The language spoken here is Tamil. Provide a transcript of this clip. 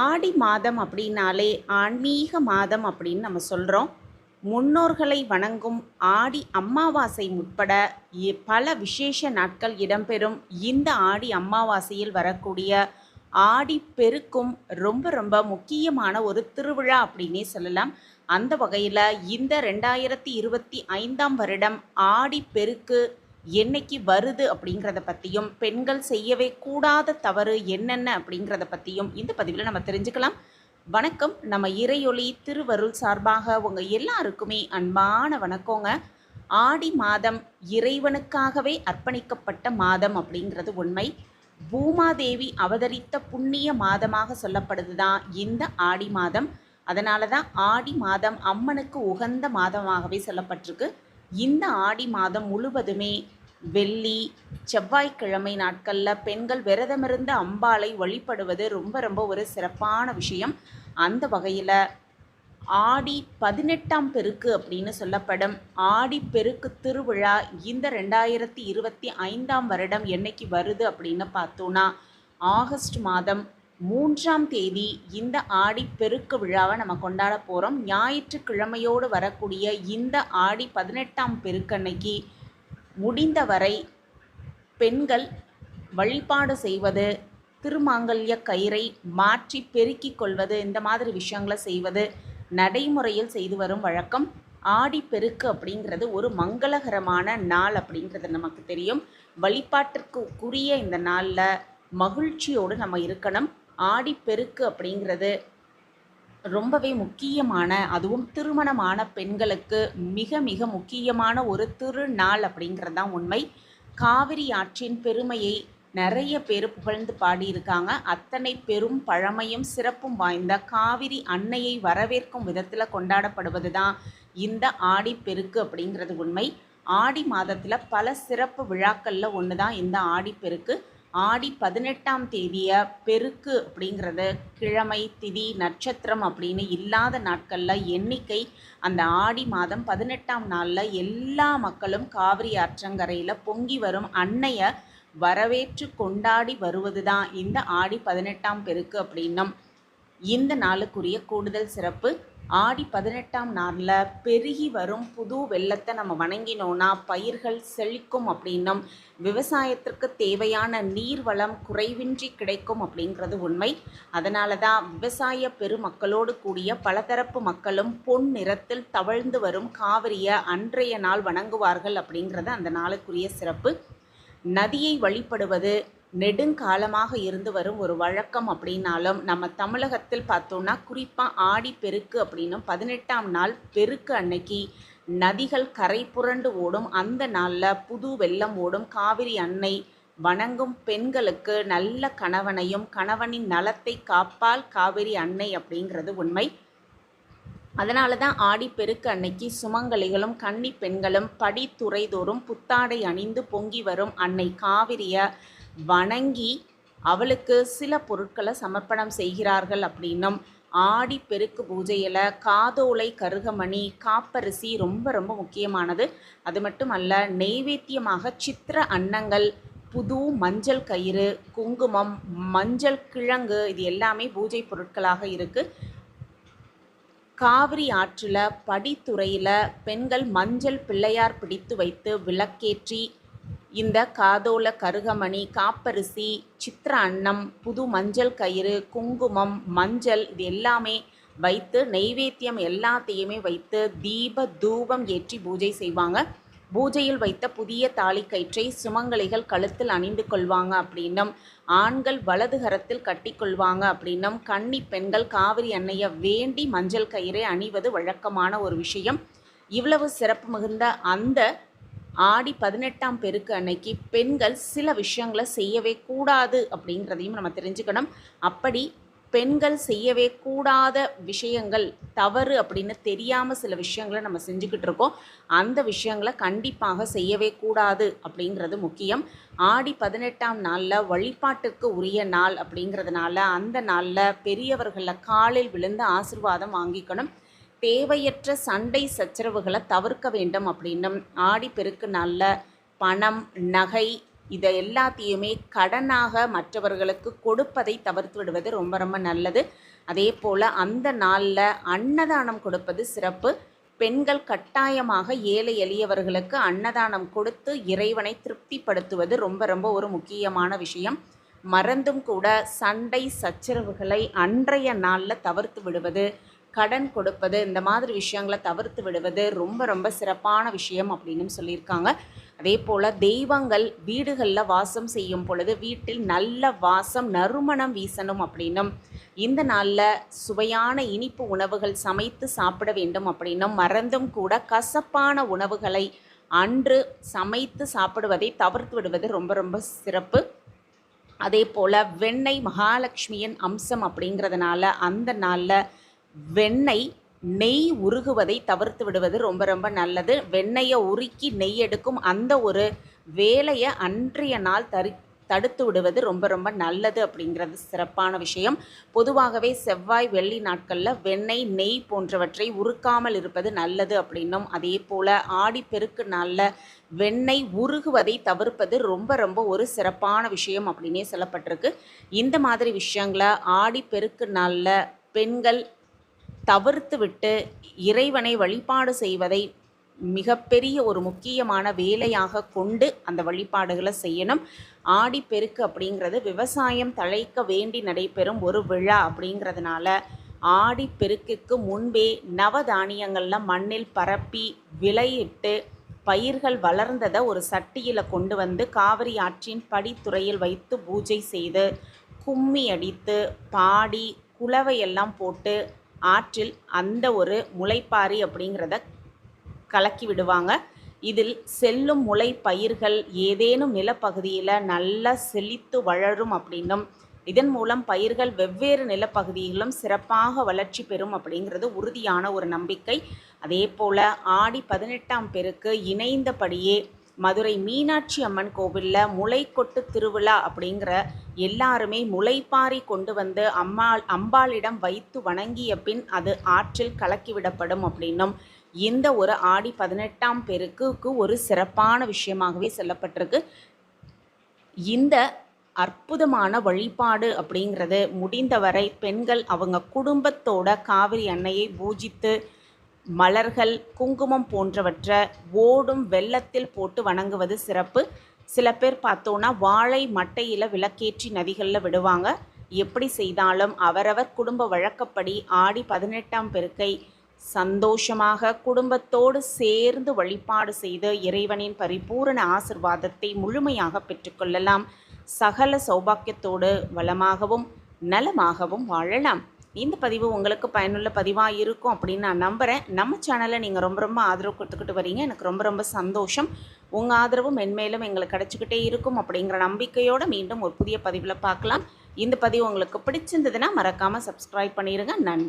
ஆடி மாதம் அப்படின்னாலே ஆன்மீக மாதம் அப்படின்னு நம்ம சொல்கிறோம் முன்னோர்களை வணங்கும் ஆடி அமாவாசை உட்பட பல விசேஷ நாட்கள் இடம்பெறும் இந்த ஆடி அமாவாசையில் வரக்கூடிய ஆடி பெருக்கும் ரொம்ப ரொம்ப முக்கியமான ஒரு திருவிழா அப்படின்னே சொல்லலாம். அந்த வகையில் இந்த ரெண்டாயிரத்தி இருபத்தி ஐந்தாம் வருடம் ஆடி பெருக்கு என்னைக்கு வருது அப்படிங்கிறத பற்றியும் பெண்கள் செய்யவே கூடாத தவறு என்னென்ன அப்படிங்கிறத பற்றியும் இந்த பதிவில் நம்ம தெரிஞ்சுக்கலாம். வணக்கம். நம்ம இறையொளி திருவருள் சார்பாக உங்கள் எல்லாருக்குமே அன்பான வணக்கங்க. ஆடி மாதம் இறைவனுக்காகவே அர்ப்பணிக்கப்பட்ட மாதம் அப்படிங்கிறது உண்மை. பூமாதேவி அவதரித்த புண்ணிய மாதமாக சொல்லப்படுது தான் இந்த ஆடி மாதம். அதனால தான் ஆடி மாதம் அம்மனுக்கு உகந்த மாதமாகவே சொல்லப்பட்டிருக்கு. இந்த ஆடி மாதம் முழுவதுமே வெள்ளி செவ்வாய்க்கிழமை நாட்களில் பெண்கள் விரதமிருந்த அம்பாளை வழிபடுவது ரொம்ப ரொம்ப ஒரு சிறப்பான விஷயம். அந்த வகையில் ஆடி பதினெட்டாம் பெருக்கு அப்படின்னு சொல்லப்படும். ஆடி பெருக்கு திருவிழா இந்த ரெண்டாயிரத்தி இருபத்தி ஐந்தாம் வருடம் என்னைக்கு வருது அப்படின்னு பார்த்தோன்னா ஆகஸ்ட் மாதம் மூன்றாம் தேதி இந்த ஆடி பெருக்கு விழாவை நம்ம கொண்டாட போகிறோம் ஞாயிற்றுக்கிழமையோடு வரக்கூடிய இந்த ஆடி பதினெட்டாம் பெருக்கன்னைக்கு முடிந்தவரை பெண்கள் வழிபாடு செய்வது திருமாங்கல்ய கயிறை மாற்றி பெருக்கிக் கொள்வது இந்த மாதிரி விஷயங்களை செய்வது நடைமுறையில் செய்து வரும் வழக்கம். ஆடி பெருக்கு அப்படிங்கிறது ஒரு மங்களகரமான நாள் அப்படிங்கிறது நமக்கு தெரியும். வழிபாட்டிற்கு உரிய இந்த நாளில் மகிழ்ச்சியோடு நம்ம இருக்கணும். ஆடிப்பெருக்கு அப்படிங்கிறது ரொம்பவே முக்கியமான அதுவும் திருமணமான பெண்களுக்கு மிக மிக முக்கியமான ஒரு திருநாள் அப்படிங்கிறது தான் உண்மை. காவிரி ஆற்றின் பெருமையை நிறைய பேர் புகழ்ந்து பாடியிருக்காங்க. அத்தனை பெரும் பழமையும் சிறப்பும் வாய்ந்த காவிரி அன்னையை வரவேற்கும் விதத்தில் கொண்டாடப்படுவது தான் இந்த ஆடி பெருக்கு அப்படிங்கிறது உண்மை. ஆடி மாதத்தில் பல சிறப்பு விழாக்களில் ஒன்று தான் இந்த ஆடிப்பெருக்கு ஆடி பதினெட்டாம் தேதியை பெருக்கு அப்படிங்கிறது கிழமை திதி நட்சத்திரம் அப்படின்னு இல்லாத நாட்களில் எண்ணிக்கை அந்த ஆடி மாதம் பதினெட்டாம் நாளில் எல்லா மக்களும் காவிரி ஆற்றங்கரையில் பொங்கி வரும் அன்னையை வரவேற்று கொண்டாடி வருவது தான் இந்த ஆடி பதினெட்டாம் பெருக்கு அப்படின்னும். இந்த நாளுக்குரிய கூடுதல் சிறப்பு ஆடி பதினெட்டாம் நாளில் பெருகி வரும் புது வெள்ளத்தை நம்ம வணங்கினோன்னா பயிர்கள் செழிக்கும் அப்படின்னும் விவசாயத்திற்கு தேவையான நீர் வளம் குறைவின்றி கிடைக்கும் அப்படிங்கிறது உண்மை. அதனால தான் விவசாய பெருமக்களோடு கூடிய பலதரப்பு மக்களும் பொன் நிறத்தில் தவழ்ந்து வரும் காவிரியை அன்றைய நாள் வணங்குவார்கள் அப்படிங்கிறது அந்த நாளுக்குரிய சிறப்பு. நதியை வழிபடுவது நெடுங்காலமாக இருந்து வரும் ஒரு வழக்கம் அப்படின்னாலும் நம்ம தமிழகத்தில் பார்த்தோன்னா குறிப்பாக ஆடி பெருக்கு அப்படின்னும் பதினெட்டாம் நாள் பெருக்கு அன்னைக்கு நதிகள் கரை புரண்டு ஓடும். அந்த நாளில் புது வெள்ளம் ஓடும். காவிரி அன்னை வணங்கும் பெண்களுக்கு நல்ல கணவனையும் கணவனின் நலத்தை காப்பால் காவிரி அன்னை அப்படிங்கிறது உண்மை. அதனால தான் ஆடி பெருக்கு அன்னைக்கு சுமங்கலிகளும் கன்னி பெண்களும் படித்துறை தோறும் புத்தாடை அணிந்து பொங்கி வரும் அன்னை காவிரியை வணங்கி அவளுக்கு சில பொருட்களை சமர்ப்பணம் செய்கிறார்கள் அப்படின்னும் ஆடி பெருக்கு பூஜையில் காதோலை கருகமணி காப்பரிசி ரொம்ப ரொம்ப முக்கியமானது. அது மட்டும் அல்ல நெய்வேத்தியமாக சித்திர அன்னங்கள் புது மஞ்சள் கயிறு குங்குமம் மஞ்சள் கிழங்கு இது எல்லாமே பூஜை பொருட்களாக இருக்குது காவிரி ஆற்றில் படித்துறையில் பெண்கள் மஞ்சள் பிள்ளையார் பிடித்து வைத்து விளக்கேற்றி இந்த காதோல கருகமணி காப்பரிசி சித்திர அன்னம் புது மஞ்சள் கயிறு குங்குமம் மஞ்சள் இது எல்லாமே வைத்து நெய்வேத்தியம் எல்லாத்தையுமே வைத்து தீப தூபம் ஏற்றி பூஜை செய்வாங்க. பூஜையில் வைத்த புதிய தாலி கயிற்றை சுமங்கலிகள் கழுத்தில் அணிந்து கொள்வாங்க அப்படின்னும் ஆண்கள் வலது கரத்தில் கட்டிக்கொள்வாங்க அப்படின்னும் கன்னி பெண்கள் காவிரி அன்னையை வேண்டி மஞ்சள் கயிறை அணிவது வழக்கமான ஒரு விஷயம். இவ்வளவு சிறப்பு மிகுந்த அந்த ஆடி பதினெட்டாம் பெருக்கு அன்னைக்கு பெண்கள் சில விஷயங்களை செய்யவே கூடாது அப்படிங்கிறதையும் நம்ம தெரிஞ்சுக்கணும். அப்படி பெண்கள் செய்யவே கூடாத விஷயங்கள் தவறு அப்படின்னு தெரியாமல் சில விஷயங்களை நம்ம செஞ்சுக்கிட்டு இருக்கோம். அந்த விஷயங்களை கண்டிப்பாக செய்யவே கூடாது அப்படிங்கிறது முக்கியம். ஆடி பதினெட்டாம் நாளில் வழிபாட்டுக்கு உரிய நாள் அப்படிங்கிறதுனால அந்த நாளில் பெரியவர்களில் காலில் விழுந்து ஆசிர்வாதம் வாங்கிக்கணும். தேவையற்ற சண்டை சச்சரவுகளை தவிர்க்க வேண்டும் அப்படின்னும் ஆடி பெருக்கு நாளில் பணம் நகை இதை எல்லாத்தையுமே கடனாக மற்றவர்களுக்கு கொடுப்பதை தவிர்த்து விடுவது ரொம்ப ரொம்ப நல்லது. அதே போல் அந்த நாளில் அன்னதானம் கொடுப்பது சிறப்பு. பெண்கள் கட்டாயமாக ஏழை எளியவர்களுக்கு அன்னதானம் கொடுத்து இறைவனை திருப்திப்படுத்துவது ரொம்ப ரொம்ப ஒரு முக்கியமான விஷயம். மறந்தும் கூட சண்டை சச்சரவுகளை அன்றைய நாளில் தவிர்த்து விடுவது கடன் கொடுப்பது இந்த மாதிரி விஷயங்களை தவிர்த்து விடுவது ரொம்ப ரொம்ப சிறப்பான விஷயம் அப்படின்னு சொல்லியிருக்காங்க. அதே போல் தெய்வங்கள் வீடுகளில் வாசம் செய்யும் பொழுது வீட்டில் நல்ல வாசம் நறுமணம் வீசணும் அப்படின்னும் இந்த நாளில் சுவையான இனிப்பு உணவுகள் சமைத்து சாப்பிட வேண்டும் அப்படின்னும் மறந்தும் கூட கசப்பான உணவுகளை அன்று சமைத்து சாப்பிடுவதை தவிர்த்து விடுவது ரொம்ப ரொம்ப சிறப்பு. அதே போல் வெண்ணெய் மகாலட்சுமியின் அம்சம் அப்படிங்கிறதுனால அந்த நாளில் வெண்ணெய் நெய் உருகுவதை தவிர்த்து விடுவது ரொம்ப ரொம்ப நல்லது. வெண்ணெயை உருக்கி நெய் எடுக்கும் அந்த ஒரு வேலையை அன்றைய நாள் தரி தடுத்து விடுவது ரொம்ப ரொம்ப நல்லது அப்படிங்கிறது சிறப்பான விஷயம். பொதுவாகவே செவ்வாய் வெள்ளி நாட்களில் வெண்ணெய் நெய் போன்றவற்றை உருக்காமல் இருப்பது நல்லது அப்படின்னும். அதே போல் ஆடிப்பெருக்கு நாளில் வெண்ணெய் உருகுவதை தவிர்ப்பது ரொம்ப ரொம்ப ஒரு சிறப்பான விஷயம் அப்படின்னே சொல்லப்பட்டிருக்கு. இந்த மாதிரி விஷயங்களை ஆடிப்பெருக்கு நாளில் பெண்கள் தவிர்த்துவிட்டு இறைவனை வழிபாடு செய்வதை மிகப்பெரிய ஒரு முக்கியமான வேலையாக கொண்டு அந்த வழிபாடுகளை செய்யணும். ஆடிப்பெருக்கு அப்படிங்கிறது விவசாயம் தழைக்க வேண்டி நடைபெறும் ஒரு விழா அப்படிங்கிறதுனால ஆடிப்பெருக்குக்கு முன்பே நவதானியங்களில் மண்ணில் பரப்பி விளையிட்டு பயிர்கள் வளர்ந்ததை ஒரு சட்டியில் கொண்டு வந்து காவிரி ஆற்றின் படித்துறையில் வைத்து பூஜை செய்து கும்மி அடித்து பாடி குலவையெல்லாம் போட்டு ஆற்றில் அந்த ஒரு முளைப்பாரி அப்படிங்கிறத கலக்கி விடுவாங்க. இதில் செல்லும் முளை பயிர்கள் ஏதேனும் நிலப்பகுதியில் நல்லா செழித்து வளரும் அப்படின்னும் இதன் மூலம் பயிர்கள் வெவ்வேறு நிலப்பகுதிகளிலும் சிறப்பாக வளர்ச்சி பெறும் அப்படிங்கிறது உறுதியான ஒரு நம்பிக்கை. அதே போல் ஆடி பதினெட்டாம் பெருக்கு இணைந்தபடியே மதுரை மீனாட்சி அம்மன் கோவிலில் முளைக்கொட்டு திருவிழா அப்படிங்கிற எல்லாருமே முளைப்பாரி கொண்டு வந்து அம்மாள் அம்பாளிடம் வைத்து வணங்கிய பின் அது ஆற்றில் கலக்கிவிடப்படும் அப்படின்னும் இந்த ஒரு ஆடி பதினெட்டாம் பேருக்குக்கு ஒரு சிறப்பான விஷயமாகவே சொல்லப்பட்டிருக்கு. இந்த அற்புதமான வழிபாடு அப்படிங்கிறது முடிந்தவரை பெண்கள் அவங்க குடும்பத்தோட காவிரி அன்னையை பூஜித்து மலர்கள் குங்குமம் போன்றவற்றை ஓடும் வெள்ளத்தில் போட்டு வணங்குவது சிறப்பு. சில பேர் பார்த்தோன்னா வாழை மட்டையில் விளக்கேற்றி நதிகளில் விடுவாங்க. எப்படி செய்தாலும் அவரவர் குடும்ப வழக்கப்படி ஆடி பதினெட்டாம் பெருக்கை சந்தோஷமாக குடும்பத்தோடு சேர்ந்து வழிபாடு செய்து இறைவனின் பரிபூரண ஆசிர்வாதத்தை முழுமையாக பெற்றுக்கொள்ளலாம் சகல சௌபாக்கியத்தோடு வளமாகவும் நலமாகவும் வாழலாம். இந்த பதிவு உங்களுக்கு பயனுள்ள பதிவாக இருக்கும் அப்படின்னு நான் நம்புகிறேன் நம்ம சேனலை நீங்கள் ரொம்ப ரொம்ப ஆதரவு கொடுத்துக்கிட்டு வரீங்க. எனக்கு ரொம்ப ரொம்ப சந்தோஷம். உங்கள் ஆதரவும் மென்மேலும் எங்களுக்கு கிடச்சிக்கிட்டே இருக்கும் அப்படிங்கிற நம்பிக்கையோடு மீண்டும் ஒரு புதிய பதிவில் பார்க்கலாம். இந்த பதிவு உங்களுக்கு பிடிச்சிருந்ததுன்னா மறக்காமல் சப்ஸ்கிரைப் பண்ணிடுங்க நன்றி.